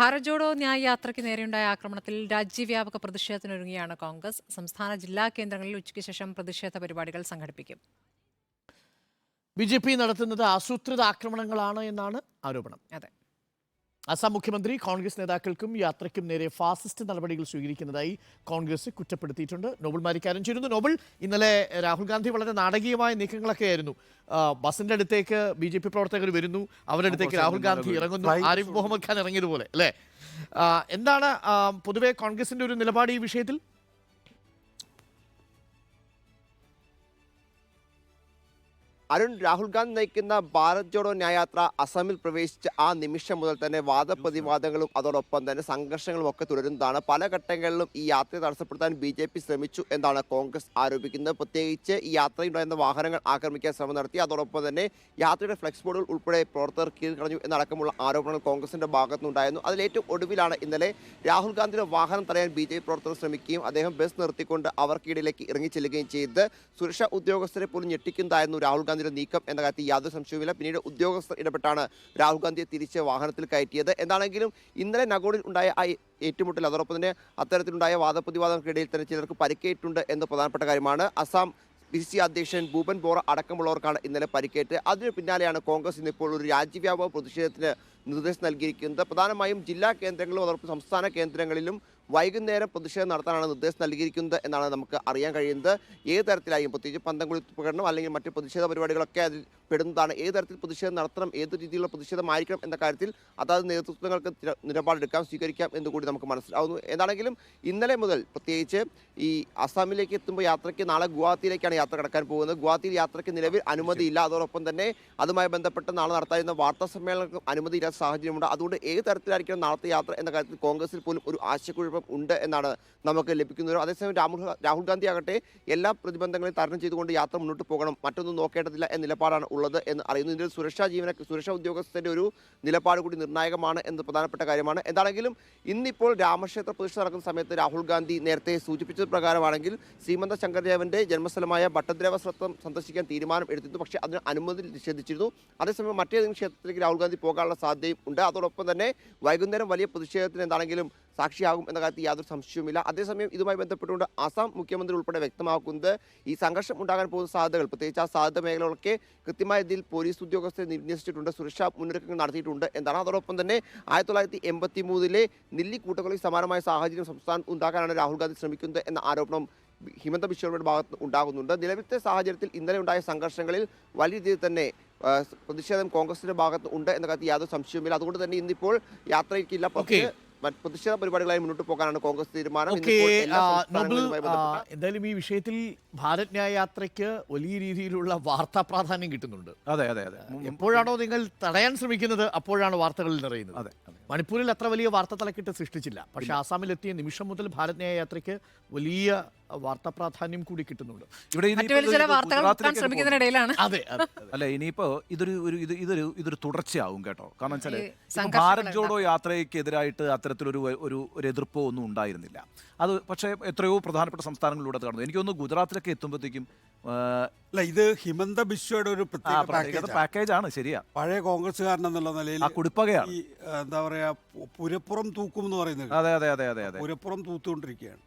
ഭാരത് ജോഡോ ന്യായ യാത്രയ്ക്ക് നേരെയുണ്ടായ ആക്രമണത്തിൽ രാജ്യവ്യാപക പ്രതിഷേധത്തിനൊരുങ്ങിയാണ് കോൺഗ്രസ്. സംസ്ഥാന ജില്ലാ കേന്ദ്രങ്ങളിൽ ഉച്ചയ്ക്ക് ശേഷം പ്രതിഷേധ പരിപാടികൾ സംഘടിപ്പിക്കും. ബി ജെ പി നടത്തുന്നത് ആസൂത്രിത ആക്രമണങ്ങളാണ് എന്നാണ് ആരോപണം. അതെ. അസം മുഖ്യമന്ത്രി കോൺഗ്രസ് നേതാക്കൾക്കും യാത്രയ്ക്കും നേരെ ഫാസിസ്റ്റ് നടപടികൾ സ്വീകരിക്കുന്നതായി കോൺഗ്രസ് കുറ്റപ്പെടുത്തിയിട്ടുണ്ട്. നോബൽ മാരിക്കാരൻ ചേരുന്നു. നോബൽ ഇന്നലെ രാഹുൽ ഗാന്ധി വളരെ നാടകീയമായ നീക്കങ്ങളൊക്കെ ആയിരുന്നു. ബസിന്റെ അടുത്തേക്ക് ബി ജെ പി പ്രവർത്തകർ വരുന്നു. അവരുടെ അടുത്തേക്ക് രാഹുൽ ഗാന്ധി ഇറങ്ങുന്നു. ആരിഫ് മുഹമ്മദ് ഖാൻ ഇറങ്ങിയതുപോലെ അല്ലേ? എന്താണ് പൊതുവെ കോൺഗ്രസിന്റെ ഒരു നിലപാട് ഈ വിഷയത്തിൽ? അരുൺ രാഹുൽ ഗാന്ധി നയിക്കുന്ന ഭാരത് ജോഡോ ന്യായാത്ര അസമിൽ പ്രവേശിച്ച ആ നിമിഷം മുതൽ തന്നെ വാദപ്രതിവാദങ്ങളും അതോടൊപ്പം തന്നെ സംഘർഷങ്ങളും ഒക്കെ തുടരുന്നതാണ്. പല ഘട്ടങ്ങളിലും ഈ യാത്ര തടസ്സപ്പെടുത്താൻ ബി ജെ പി ശ്രമിച്ചു എന്നാണ് കോൺഗ്രസ് ആരോപിക്കുന്നത്. പ്രത്യേകിച്ച് ഈ യാത്രയുണ്ടായിരുന്ന വാഹനങ്ങൾ ആക്രമിക്കാൻ ശ്രമം നടത്തി. അതോടൊപ്പം തന്നെ യാത്രയുടെ ഫ്ലെക്സ് ബോർഡുകൾ ഉൾപ്പെടെ പ്രവർത്തകർ കീഴ്ക്കളഞ്ഞു എന്നടക്കമുള്ള ആരോപണങ്ങൾ കോൺഗ്രസിന്റെ ഭാഗത്തുനിന്നുണ്ടായിരുന്നു. അതിലേറ്റവും ഒടുവിലാണ് ഇന്നലെ രാഹുൽ ഗാന്ധിയുടെ വാഹനം തടയാൻ ബി ജെ പി പ്രവർത്തകർ ശ്രമിക്കുകയും അദ്ദേഹം ബസ് നിർത്തിക്കൊണ്ട് അവർക്കിടയിലേക്ക് ഇറങ്ങിച്ചെല്ലുകയും ചെയ്ത് സുരക്ഷാ ഉദ്യോഗസ്ഥരെ പോലും ഞെട്ടിക്കുന്നതായിരുന്നു രാഹുൽ ഗാന്ധിയുടെ നീക്കം എന്ന കാര്യത്തിൽ യാതൊരു സംശയവുമില്ല. പിന്നീട് ഉദ്യോഗസ്ഥർ ഇടപെട്ടാണ് രാഹുൽ ഗാന്ധിയെ തിരിച്ച് വാഹനത്തിൽ കയറ്റിയത്. എന്താണെങ്കിലും ഇന്നലെ നഗോഡിൽ ഉണ്ടായ ആ ഏറ്റുമുട്ടൽ അതോടൊപ്പം തന്നെ അത്തരത്തിലുണ്ടായ വാദപ്രതിവാദങ്ങൾക്കിടയിൽ തന്നെ ചിലർക്ക് പരിക്കേറ്റുണ്ട് എന്ന് പ്രധാനപ്പെട്ട കാര്യമാണ്. അസാം പി സി അധ്യക്ഷൻ ഭൂപൻ ബോറ അടക്കമുള്ളവർക്കാണ് ഇന്നലെ പരിക്കേറ്റ്. അതിന് പിന്നാലെയാണ് കോൺഗ്രസ് ഇന്നിപ്പോൾ ഒരു രാജ്യവ്യാപക പ്രതിഷേധത്തിന് നിർദ്ദേശം നൽകിയിരിക്കുന്നത്. പ്രധാനമായും ജില്ലാ കേന്ദ്രങ്ങളിലും അതോടൊപ്പം സംസ്ഥാന കേന്ദ്രങ്ങളിലും വൈകുന്നേരം പ്രതിഷേധം നടത്താനാണ് നിർദ്ദേശം നൽകിയിരിക്കുന്നത് എന്നാണ് നമുക്ക് അറിയാൻ കഴിയുന്നത്. ഏത് തരത്തിലായും പ്രത്യേകിച്ച് പന്തംകുളി പ്രകടനം അല്ലെങ്കിൽ മറ്റ് പ്രതിഷേധ പരിപാടികളൊക്കെ അതിൽ പെടുന്നതാണ്. ഏത് തരത്തിൽ പ്രതിഷേധം നടത്തണം ഏത് രീതിയിലുള്ള പ്രതിഷേധമായിരിക്കണം എന്ന കാര്യത്തിൽ അതാത് നേതൃത്വങ്ങൾക്ക് നിലപാടെടുക്കാം സ്വീകരിക്കാം എന്ന് കൂടി നമുക്ക് മനസ്സിലാവുന്നു. എന്താണെങ്കിലും ഇന്നലെ മുതൽ പ്രത്യേകിച്ച് ഈ അസാമിലേക്ക് എത്തുമ്പോൾ യാത്രയ്ക്ക് നാളെ ഗുവാഹത്തിയിലേക്കാണ് യാത്ര കടക്കാൻ പോകുന്നത്. ഗുവാഹത്തിയിൽ യാത്രയ്ക്ക് നിലവിൽ അനുമതിയില്ല അതോടൊപ്പം തന്നെ അതുമായി ബന്ധപ്പെട്ട് നാളെ നടത്താവുന്ന വാർത്താ സമ്മേളനങ്ങൾക്കും അനുമതിയില്ലാത്ത സാഹചര്യമുണ്ട്. അതുകൊണ്ട് ഏത് തരത്തിലായിരിക്കണം നാളത്തെ യാത്ര എന്ന കാര്യത്തിൽ കോൺഗ്രസിൽ പോലും ഒരു ആശയക്കുഴപ്പം ഉണ്ട് എന്നാണ് നമുക്ക് ലഭിക്കുന്നത്. അതേസമയം രാഹുൽ രാഹുൽ ഗാന്ധി ആകട്ടെ എല്ലാ പ്രതിബന്ധങ്ങളെയും തരണം ചെയ്തുകൊണ്ട് യാത്ര മുന്നോട്ട് പോകണം. മറ്റൊന്നും നോക്കേണ്ടതില്ല എന്ന നിലപാടാണ് ഉള്ളത് എന്ന് അറിയുന്നു. ഇതിൽ സുരക്ഷാ ജീവന സുരക്ഷാ ഉദ്യോഗസ്ഥന്റെ ഒരു നിലപാട് കൂടി നിർണായകമാണ് എന്ന് പ്രധാനപ്പെട്ട കാര്യമാണ്. എന്താണെങ്കിലും ഇന്നിപ്പോൾ രാമക്ഷേത്ര പ്രതിഷ്ഠ നടക്കുന്ന സമയത്ത് രാഹുൽ ഗാന്ധി നേരത്തെ സൂചിപ്പിച്ചത് പ്രകാരമാണെങ്കിൽ ശ്രീമന്ത ശങ്കരദേവന്റെ ജന്മസ്ഥലമായ ഭട്ടദ്രേവ സ്വത്വം സന്ദർശിക്കാൻ തീരുമാനം എടുത്തിരുന്നു. പക്ഷേ അതിന് അനുമതി നിഷേധിച്ചിരുന്നു. അതേസമയം മറ്റേതെങ്കിലും ക്ഷേത്രത്തിലേക്ക് രാഹുൽ ഗാന്ധി പോകാനുള്ള സാധ്യതയും ഉണ്ട്. അതോടൊപ്പം തന്നെ വൈകുന്നേരം വലിയ പ്രതിഷേധത്തിന് എന്താണെങ്കിലും സാക്ഷിയാകും എന്ന കാര്യത്തിൽ യാതൊരു സംശയവുമില്ല. അതേസമയം ഇതുമായി ബന്ധപ്പെട്ടുകൊണ്ട് ആസാം മുഖ്യമന്ത്രി ഉൾപ്പെടെ വ്യക്തമാക്കുന്നത് ഈ സംഘർഷം ഉണ്ടാകാൻ പോകുന്ന സാധ്യതകൾ പ്രത്യേകിച്ച് ആ സാധ്യത മേഖലകളൊക്കെ കൃത്യമായ രീതിയിൽ പോലീസ് ഉദ്യോഗസ്ഥരെ നിർദ്ദേശിച്ചിട്ടുണ്ട് സുരക്ഷാ മുന്നൊരുക്കങ്ങൾ നടത്തിയിട്ടുണ്ട് എന്നാണ്. അതോടൊപ്പം തന്നെ ആയിരത്തി തൊള്ളായിരത്തി എൺപത്തി മൂന്നിലെ നെല്ലി കൂട്ടക്കൊളി സമാനമായ സാഹചര്യം സംസ്ഥാനം ഉണ്ടാക്കാനാണ് രാഹുൽ ഗാന്ധി ശ്രമിക്കുന്നത് എന്ന ആരോപണം ഹിമന്ത ബിശ്വയുടെ ഭാഗത്ത് ഉണ്ടാകുന്നുണ്ട്. നിലവിലത്തെ സാഹചര്യത്തിൽ ഇന്നലെ ഉണ്ടായ സംഘർഷങ്ങളിൽ വലിയ രീതിയിൽ തന്നെ പ്രതിഷേധം കോൺഗ്രസിന്റെ ഭാഗത്ത് ഉണ്ട് എന്ന കാര്യത്തിൽ യാതൊരു സംശയവുമില്ല. അതുകൊണ്ട് തന്നെ ഇന്നിപ്പോൾ യാത്രയ്ക്കില്ല. പക്ഷേ പ്രതിഷേധ പരിപാടികളായി മുന്നോട്ട് പോകാനാണ് കോൺഗ്രസ് തീരുമാനം. എന്തായാലും ഈ വിഷയത്തിൽ ഭാരത് ന്യായ യാത്രയ്ക്ക് വലിയ രീതിയിലുള്ള വാർത്താ പ്രാധാന്യം കിട്ടുന്നുണ്ട്. അതെ അതെ അതെ. എപ്പോഴാണോ നിങ്ങൾ തടയാൻ ശ്രമിക്കുന്നത് അപ്പോഴാണ് വാർത്തകളിൽ നിറയുന്നത്. അതെ അതെ. മണിപ്പൂരിൽ അത്ര വലിയ വാർത്ത തലക്കിട്ട് സൃഷ്ടിച്ചില്ല. പക്ഷേ ആസാമിലെത്തിയ നിമിഷം മുതൽ ഭാരത് ന്യായ യാത്രയ്ക്ക് വലിയ വാർത്താ പ്രാധാന്യം കൂടി കിട്ടുന്നുണ്ട്. ഇവിടെ ശ്രമിക്കുന്നതിനിടയിലാണ് അതെ. അല്ല ഇനിയിപ്പോ ഇതൊരു ഒരു ഇത് ഇതൊരു ഇതൊരു തുടർച്ചയാവും കേട്ടോ. കാരണം വെച്ചാൽ ഭാരത് ജോഡോ യാത്രയ്ക്കെതിരായിട്ട് അത്തരത്തിലൊരു ഒരു ഒരു എതിർപ്പോ ഒന്നും ഉണ്ടായിരുന്നില്ല. അത് പക്ഷേ എത്രയോ പ്രധാനപ്പെട്ട സംസ്ഥാനങ്ങളിലൂടെ കടന്നു. എനിക്ക് തോന്നുന്നു ഗുജറാത്തിലൊക്കെ എത്തുമ്പോഴത്തേക്കും അല്ല ഇത് ഹിമന്ത ബിശ്വയുടെ ഒരു പ്രത്യേക പാക്കേജ് ആണ്. ശരിയാ. പഴയ കോൺഗ്രസ്സുകാരൻ എന്നുള്ള നിലയിൽ ആ കുടിപ്പകയാണ്. എന്താ പറയാ പു- പുരപ്പുറം തൂക്കും എന്ന് പറയുന്നത് അതെ അതെ അതെ അതെ അതെ. പുരപ്പുറം തൂത്തുകൊണ്ടിരിക്കുകയാണ്.